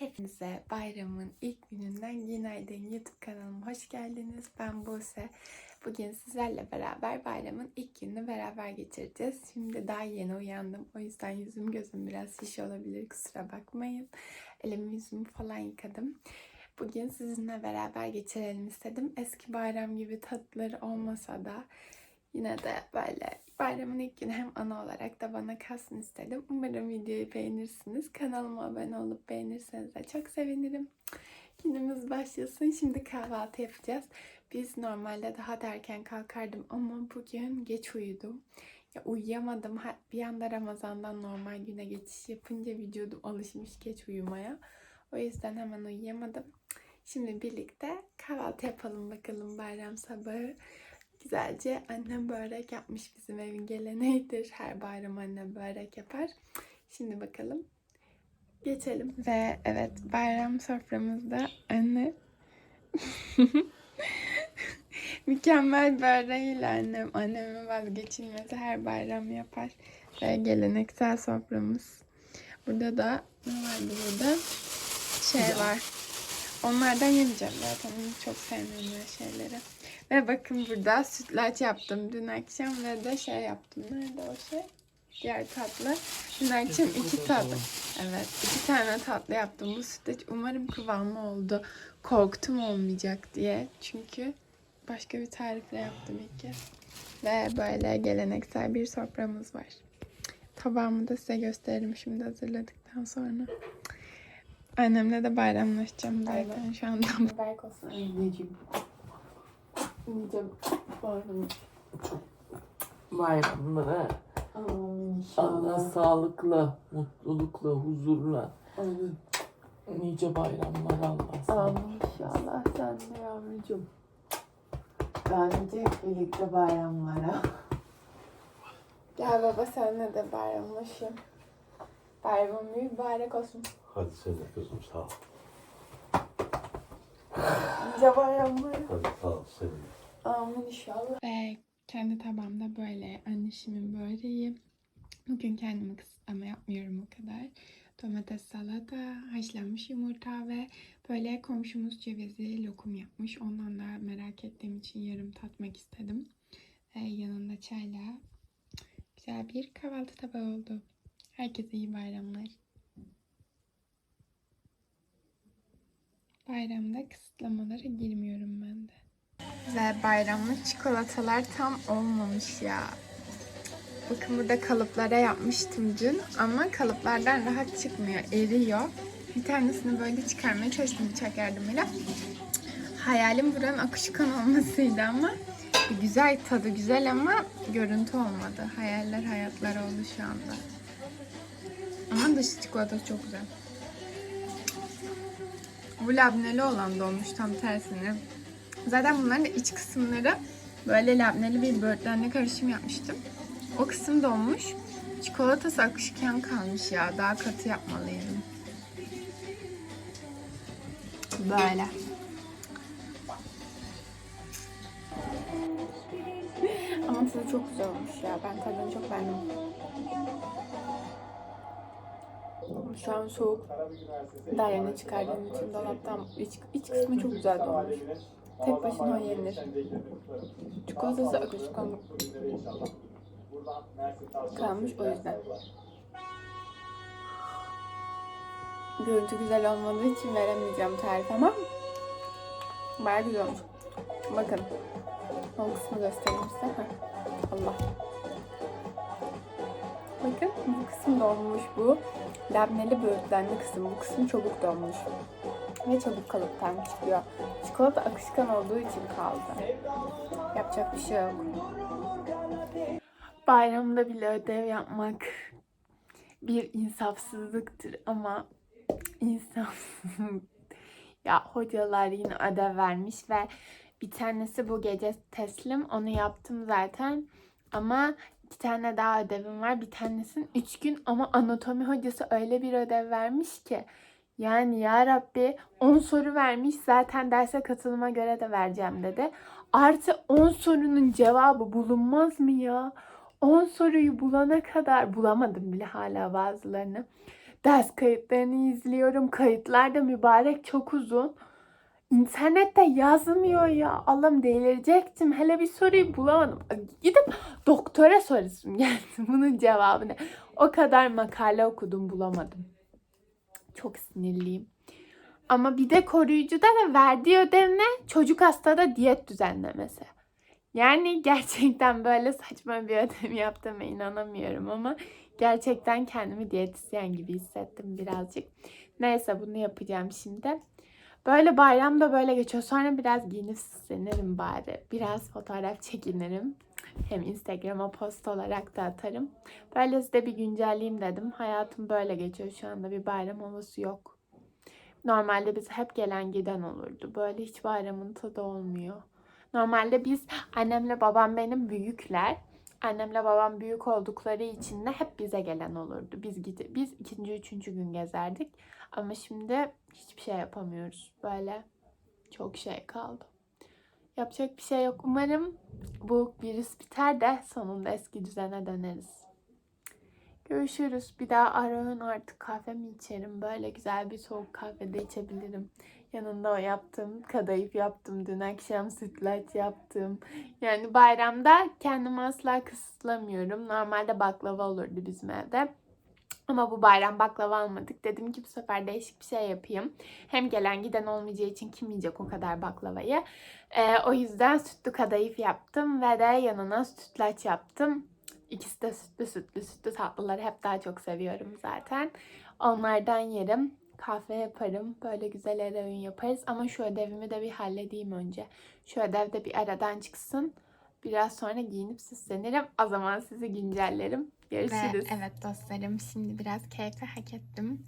Hepinize bayramın ilk gününden günaydın YouTube kanalıma hoş geldiniz. Ben Buse. Bugün sizlerle beraber bayramın ilk gününü beraber geçireceğiz. Şimdi daha yeni uyandım. O yüzden yüzüm gözüm biraz şiş olabilir. Kusura bakmayın. Elimi yüzümü falan yıkadım. Bugün sizinle beraber geçirelim istedim. Eski bayram gibi tatları olmasa da yine de böyle bayramın ilk günü hem ana olarak da bana kalsın istedim. Umarım videoyu beğenirsiniz. Kanalıma abone olup beğenirseniz de çok sevinirim. Günümüz başlasın. Şimdi kahvaltı yapacağız. Biz normalde daha da erken kalkardım ama bugün geç uyudum. Ya uyuyamadım. Bir anda Ramazan'dan normal güne geçiş yapınca vücudum alışmış geç uyumaya. O yüzden hemen uyuyamadım. Şimdi birlikte kahvaltı yapalım bakalım bayram sabahı. Güzelce annem börek yapmış bizim evin geleneğidir. Her bayram annem börek yapar. Şimdi bakalım. Geçelim. Ve evet bayram soframızda anne mükemmel böreğiyle annem annemin vazgeçilmezi her bayram yapar. Ve geleneksel soframız. Burada da ne vardı burada? Şey var. Onlardan yemeyeceğim zaten. Çok sevmiyorum şeyleri. Ve bakın burada sütlaç yaptım dün akşam ve de şey yaptım. Nerede o şey? Diğer tatlı. Dün akşam iki tatlı. Evet iki tane tatlı yaptım. Bu sütlaç umarım kıvamı oldu. Korktum olmayacak diye. Çünkü başka bir tarifle yaptım ilk kez. Ve böyle geleneksel bir soframız var. Tabağımı da size gösteririm şimdi hazırladıktan sonra. Annemle de bayramlaşacağım zaten şu anda. Mübarek olsun anneciğim. Anneciğim bayram. bayramlara Amin Allah inşallah. sağlıkla, mutlulukla, huzurla Amin. nice bayramlar Allah sana. Amin inşallah sen de yavrucuğum. Bence hep birlikte bayramlara. Gel baba senle de bayramlaşayım. Bayramın mübarek olsun. Hadi sen de kızım sağ ol. Nice bayramlar. Hadi sağ ol senin. Amin inşallah. Ve kendi tabağımda böyle anneşimin böreği. Bugün kendime kısıtlama yapmıyorum o kadar. Domates salata, haşlanmış yumurta ve böyle komşumuz cevizli lokum yapmış. Ondan da merak ettiğim için yarım tatmak istedim. Ve yanında çayla güzel bir kahvaltı tabağı oldu. Herkese iyi bayramlar. Bayramda kısıtlamalara girmiyorum ben de. Ve bayramlık çikolatalar tam olmamış ya. Bakın burada kalıplara yapmıştım dün ama kalıplardan rahat çıkmıyor, eriyor. Bir tanesini böyle çıkarmaya çalıştım bıçak yardımıyla. Hayalim buranın akışkan olmasıydı ama güzel tadı güzel ama görüntü olmadı. Hayaller hayatlar oldu şu anda. Ama dışı çikolatası çok güzel. Bu labneli olan da tam tersine. Zaten bunların da iç kısımları böyle labneli bir böğürtlenle karışım yapmıştım. O kısım donmuş. Çikolatası akışkan kalmış ya. Daha katı yapmalıydım. Böyle. Ama tadı çok güzel olmuş ya. Ben tadını çok beğendim. Şu an soğuk. Daha yeni çıkardığım için dolaptan iç, iç kısmı çok güzel olmuş. Tek başına yenir. Çikolatası akışkan kalmış o yüzden. Görüntü güzel olmadığı için veremeyeceğim tarif ama bayağı güzel olmuş. Bakın. Son kısmı göstereyim size. Allah. Bakın bu kısım donmuş bu. Labneli böğürtlenli kısım. Bu kısım çabuk donmuş. Ve çabuk kalıptan çıkıyor. Çikolata akışkan olduğu için kaldı. Yapacak bir şey yok. Bayramda bile ödev yapmak bir insafsızlıktır ama insafsızlık. ya hocalar yine ödev vermiş ve bir tanesi bu gece teslim. Onu yaptım zaten. Ama iki tane daha ödevim var. Bir tanesinin üç gün ama anatomi hocası öyle bir ödev vermiş ki. Yani ya Rabbi 10 soru vermiş zaten derse katılıma göre de vereceğim dedi. Artı 10 sorunun cevabı bulunmaz mı ya? 10 soruyu bulana kadar bulamadım bile hala bazılarını. Ders kayıtlarını izliyorum. Kayıtlar da mübarek çok uzun. İnternette yazmıyor ya. Allah'ım delirecektim. Hele bir soruyu bulamadım. Gidip doktora sorasım geldi bunun cevabını. O kadar makale okudum bulamadım. Çok sinirliyim. Ama bir de koruyucuda da verdiği ödev ne? Çocuk hastada diyet düzenlemesi. Yani gerçekten böyle saçma bir ödev yaptığıma inanamıyorum ama gerçekten kendimi diyetisyen gibi hissettim birazcık. Neyse bunu yapacağım şimdi. Böyle bayram da böyle geçiyor. Sonra biraz giyinip süslenirim bari. Biraz fotoğraf çekinirim. Hem Instagram'a post olarak da atarım. Böyle size bir güncelleyeyim dedim. Hayatım böyle geçiyor şu anda. Bir bayram havası yok. Normalde biz hep gelen giden olurdu. Böyle hiç bayramın tadı olmuyor. Normalde biz annemle babam benim büyükler. Annemle babam büyük oldukları için de hep bize gelen olurdu. Biz gide biz ikinci, üçüncü gün gezerdik. Ama şimdi hiçbir şey yapamıyoruz. Böyle çok şey kaldı. Yapacak bir şey yok. Umarım bu virüs biter de sonunda eski düzene döneriz. Görüşürüz. Bir daha ara öğün artık kahve mi içerim? Böyle güzel bir soğuk kahve de içebilirim. Yanında o yaptım. Kadayıf yaptım. Dün akşam sütlaç yaptım. Yani bayramda kendimi asla kısıtlamıyorum. Normalde baklava olurdu bizim evde. Ama bu bayram baklava almadık. Dedim ki bu sefer değişik bir şey yapayım. Hem gelen giden olmayacağı için kim yiyecek o kadar baklavayı. Ee, o yüzden sütlü kadayıf yaptım ve de yanına sütlaç yaptım. İkisi de sütlü sütlü sütlü tatlıları hep daha çok seviyorum zaten. Onlardan yerim. Kahve yaparım. Böyle güzel ara öğün yaparız. Ama şu ödevimi de bir halledeyim önce. Şu ödev de bir aradan çıksın. Biraz sonra giyinip süslenirim. O zaman sizi güncellerim. Görüşürüz. Ve evet dostlarım şimdi biraz keyfi hak ettim.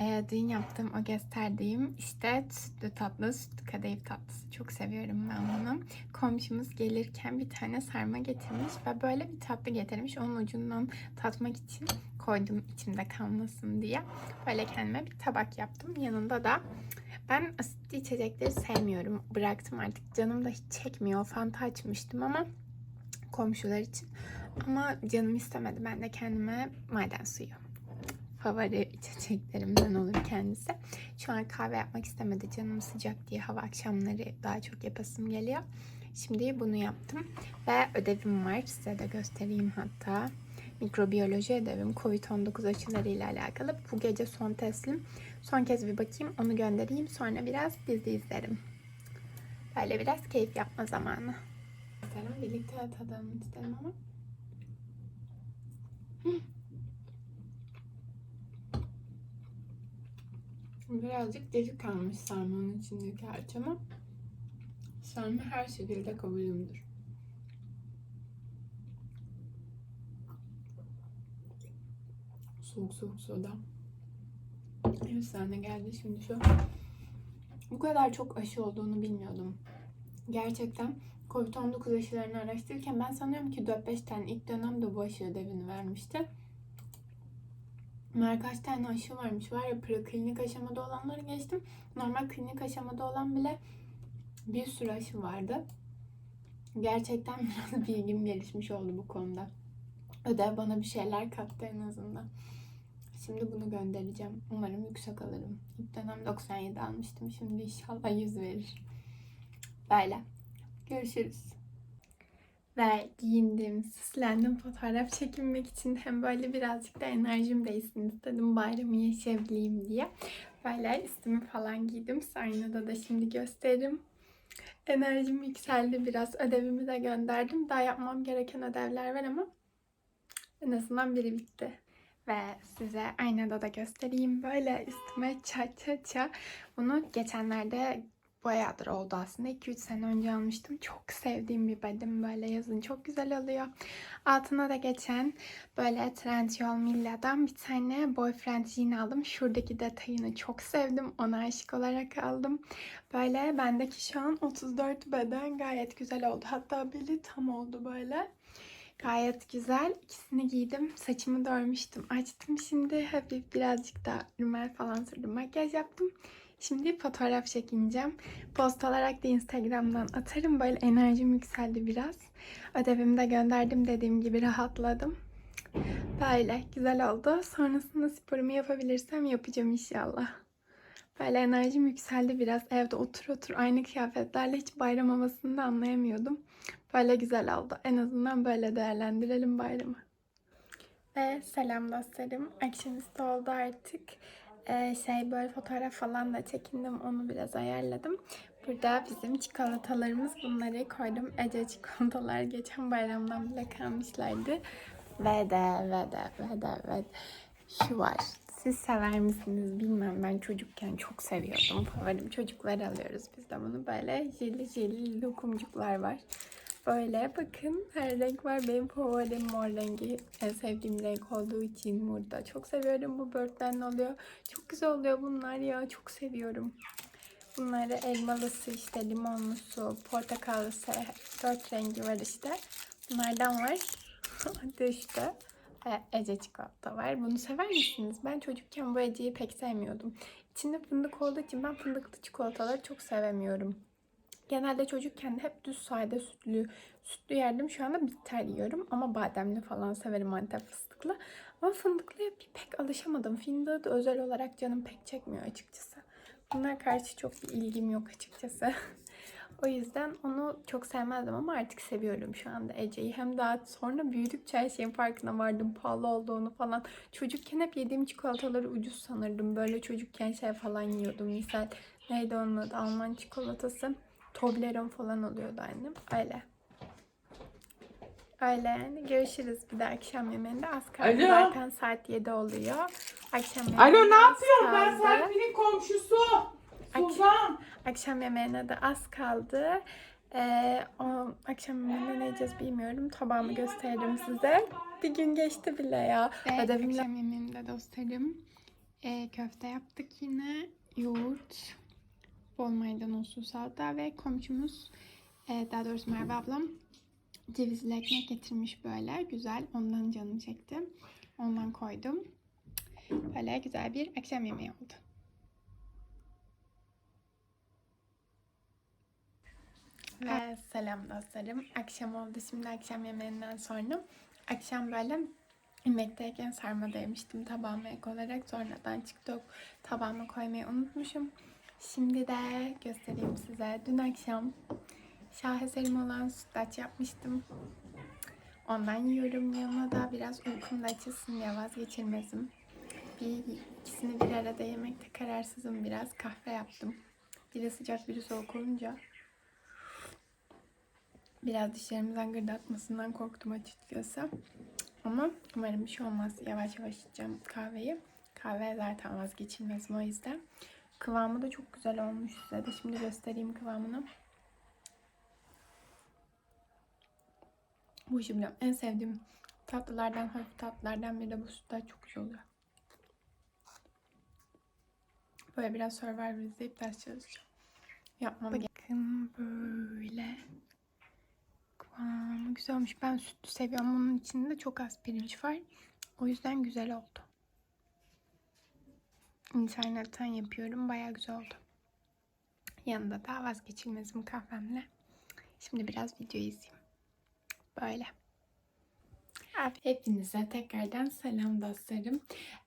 Ee, dün yaptığım o gösterdiğim işte sütlü tatlı, sütlü kadayıf tatlısı. Çok seviyorum ben bunu. Komşumuz gelirken bir tane sarma getirmiş ve böyle bir tatlı getirmiş. Onun ucundan tatmak için koydum içimde kalmasın diye. Böyle kendime bir tabak yaptım. Yanında da ben asitli içecekleri sevmiyorum. Bıraktım artık. Canım da hiç çekmiyor. Fanta açmıştım ama komşular için. Ama canım istemedi. Ben de kendime maden suyu. Favori içeceklerimden olur kendisi. Şu an kahve yapmak istemedi. Canım sıcak diye hava akşamları daha çok yapasım geliyor. Şimdi bunu yaptım. Ve ödevim var. Size de göstereyim hatta. Mikrobiyoloji ödevim COVID-19 aşılarıyla alakalı. Bu gece son teslim. Son kez bir bakayım. Onu göndereyim. Sonra biraz dizi izlerim. Böyle biraz keyif yapma zamanı. isterim. Birlikte tadalım isterim ama. Birazcık geri kalmış sarmanın içindeki harç ama sarma her şekilde kabulümdür. Soğuk soğuk soda. Efsane geldi şimdi şu. Bu kadar çok aşı olduğunu bilmiyordum. Gerçekten Covid-19 aşılarını araştırırken ben sanıyorum ki 4-5 tane ilk dönemde bu aşı ödevini vermişti. Meğer kaç tane aşı varmış var ya preklinik aşamada olanları geçtim. Normal klinik aşamada olan bile bir sürü aşı vardı. Gerçekten biraz bilgim gelişmiş oldu bu konuda. Ödev bana bir şeyler kattı en azından. Şimdi bunu göndereceğim. Umarım yüksek alırım. İlk dönem 97 almıştım. Şimdi inşallah 100 verir. Böyle. Görüşürüz. Ve giyindim, süslendim fotoğraf çekinmek için hem böyle birazcık da enerjim değilsin istedim bayramı yaşayabileyim diye. Böyle üstümü falan giydim. Aynada da şimdi gösteririm. Enerjim yükseldi biraz. Ödevimi de gönderdim. Daha yapmam gereken ödevler var ama en azından biri bitti. Ve size aynada da göstereyim. Böyle üstüme ça ça ça. Bunu geçenlerde bayağıdır oldu aslında. 2-3 sene önce almıştım. Çok sevdiğim bir bedim. Böyle yazın çok güzel oluyor. Altına da geçen böyle Trendyol Milla'dan bir tane boyfriend jean aldım. Şuradaki detayını çok sevdim. Ona aşık olarak aldım. Böyle bendeki şu an 34 beden gayet güzel oldu. Hatta beli tam oldu böyle. Gayet güzel. İkisini giydim. Saçımı da örmüştüm. Açtım şimdi. Hafif birazcık da rimel falan sürdüm. Makyaj yaptım. Şimdi fotoğraf çekineceğim. Post olarak da Instagram'dan atarım. Böyle enerjim yükseldi biraz. Ödevimi de gönderdim dediğim gibi rahatladım. Böyle güzel oldu. Sonrasında sporumu yapabilirsem yapacağım inşallah. Böyle enerjim yükseldi biraz. Evde otur otur aynı kıyafetlerle hiç bayram havasını da anlayamıyordum. Böyle güzel oldu. En azından böyle değerlendirelim bayramı. Ve selam dostlarım. Akşamüstü oldu artık. Ee, şey böyle fotoğraf falan da çekindim. Onu biraz ayarladım. Burada bizim çikolatalarımız. Bunları koydum. Ece çikolatalar geçen bayramdan bile kalmışlardı. Ve de ve de ve de ve de. Şu var. Siz sever misiniz bilmem. Ben çocukken çok seviyordum. Favorim çocuklar alıyoruz biz de bunu. Böyle jeli jeli lokumcuklar var. Böyle bakın her renk var. Benim favorim mor rengi. En sevdiğim renk olduğu için burada. Çok seviyorum bu börtlen oluyor. Çok güzel oluyor bunlar ya. Çok seviyorum. Bunları elmalısı işte limonlusu, portakallısı dört rengi var işte. Bunlardan var. İşte. Ve Ece çikolata var. Bunu sever misiniz? Ben çocukken bu Ece'yi pek sevmiyordum. İçinde fındık olduğu için ben fındıklı çikolataları çok sevemiyorum. Genelde çocukken hep düz sade sütlü sütlü yerdim. Şu anda bitter yiyorum ama bademli falan severim Antep fıstıklı. Ama fındıklıya bir pek alışamadım. Fındığı da özel olarak canım pek çekmiyor açıkçası. Bunlar karşı çok bir ilgim yok açıkçası. o yüzden onu çok sevmezdim ama artık seviyorum şu anda Ece'yi. Hem daha sonra büyüdükçe her şeyin farkına vardım. Pahalı olduğunu falan. Çocukken hep yediğim çikolataları ucuz sanırdım. Böyle çocukken şey falan yiyordum. Misal neydi onun adı? Alman çikolatası. Toblerone falan oluyordu annem. Öyle. Öyle yani. Görüşürüz bir de akşam yemeğinde. Az kaldı. Alo. Zaten saat 7 oluyor. Akşam yemeğinde Alo ne yapıyorsun? Ben. Serpil'in komşusu. Suzan. Akşam yemeğine de az kaldı. Ee, o akşam yemeğinde ne yiyeceğiz bilmiyorum. Tabağımı gösteririm size. Bir gün geçti bile ya. Ve Ödevimle- akşam yemeğimde dostlarım e, köfte yaptık yine. Yoğurt, bol maydanozlu salata ve komşumuz e, daha doğrusu Merve ablam cevizli ekmek getirmiş böyle. Güzel. Ondan canım çekti. Ondan koydum. Böyle güzel bir akşam yemeği oldu. Ve selam dostlarım. Akşam oldu şimdi akşam yemeğinden sonra. Akşam böyle yemekteyken sarma demiştim tabağıma ek olarak. Sonradan çıktı o tabağıma koymayı unutmuşum. Şimdi de göstereyim size. Dün akşam şaheserim olan sütlaç yapmıştım. Ondan yiyorum. Yanına da biraz uykum da açılsın diye vazgeçilmezim. Bir, ikisini bir arada yemekte kararsızım biraz. Kahve yaptım. Biri sıcak biri soğuk olunca Biraz dişlerimizden gırdatmasından korktum açıkçası. Ama umarım bir şey olmaz. Yavaş yavaş içeceğim kahveyi. Kahve zaten vazgeçilmezim o yüzden. Kıvamı da çok güzel olmuş size de. Şimdi göstereyim kıvamını. Bu işi biliyorum. En sevdiğim tatlılardan, hafif tatlılardan biri de bu sütler çok güzel oluyor. Böyle biraz Survivor izleyip ders çalışacağım. Yapmam Bakın böyle. Kıvamı güzel olmuş. Ben sütlü seviyorum. Bunun içinde çok az pirinç var. O yüzden güzel oldu. İnternetten yapıyorum. Baya güzel oldu. Yanında da vazgeçilmezim kahvemle. Şimdi biraz video izleyeyim. Böyle. Hepinize tekrardan selam dostlarım.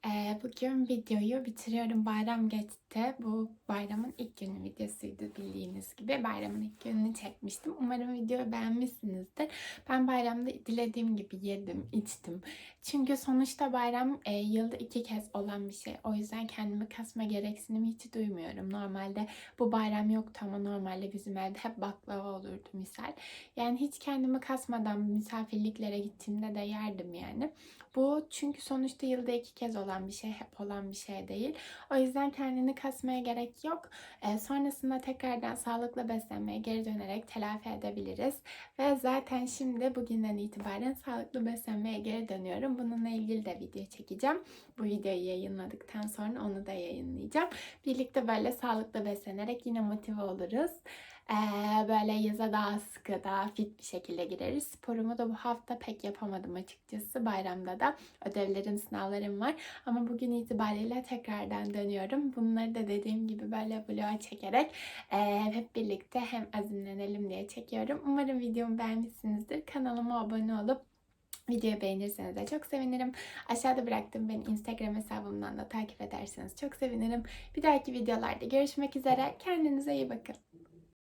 Ee, bugün videoyu bitiriyorum. Bayram geçti. Bu bayramın ilk günü videosuydu bildiğiniz gibi. Bayramın ilk gününü çekmiştim. Umarım videoyu beğenmişsinizdir. Ben bayramda dilediğim gibi yedim, içtim. Çünkü sonuçta bayram e, yılda iki kez olan bir şey. O yüzden kendimi kasma gereksinimi hiç duymuyorum. Normalde bu bayram yoktu ama normalde bizim evde hep baklava olurdu misal. Yani hiç kendimi kasmadan misafirliklere gittiğimde de yerdim yani. Bu çünkü sonuçta yılda iki kez olan bir şey, hep olan bir şey değil. O yüzden kendini kasmaya gerek yok. Ee, sonrasında tekrardan sağlıklı beslenmeye geri dönerek telafi edebiliriz. Ve zaten şimdi bugünden itibaren sağlıklı beslenmeye geri dönüyorum. Bununla ilgili de video çekeceğim. Bu videoyu yayınladıktan sonra onu da yayınlayacağım. Birlikte böyle sağlıklı beslenerek yine motive oluruz. Ee, böyle yaza daha sıkı, daha fit bir şekilde gireriz. Sporumu da bu hafta pek yapamadım açıkçası. Bayramda da ödevlerim, sınavlarım var. Ama bugün itibariyle tekrardan dönüyorum. Bunları da dediğim gibi böyle vlog çekerek e, hep birlikte hem azimlenelim diye çekiyorum. Umarım videomu beğenmişsinizdir. Kanalıma abone olup Videoyu beğenirseniz de çok sevinirim. Aşağıda bıraktığım benim Instagram hesabımdan da takip ederseniz çok sevinirim. Bir dahaki videolarda görüşmek üzere. Kendinize iyi bakın.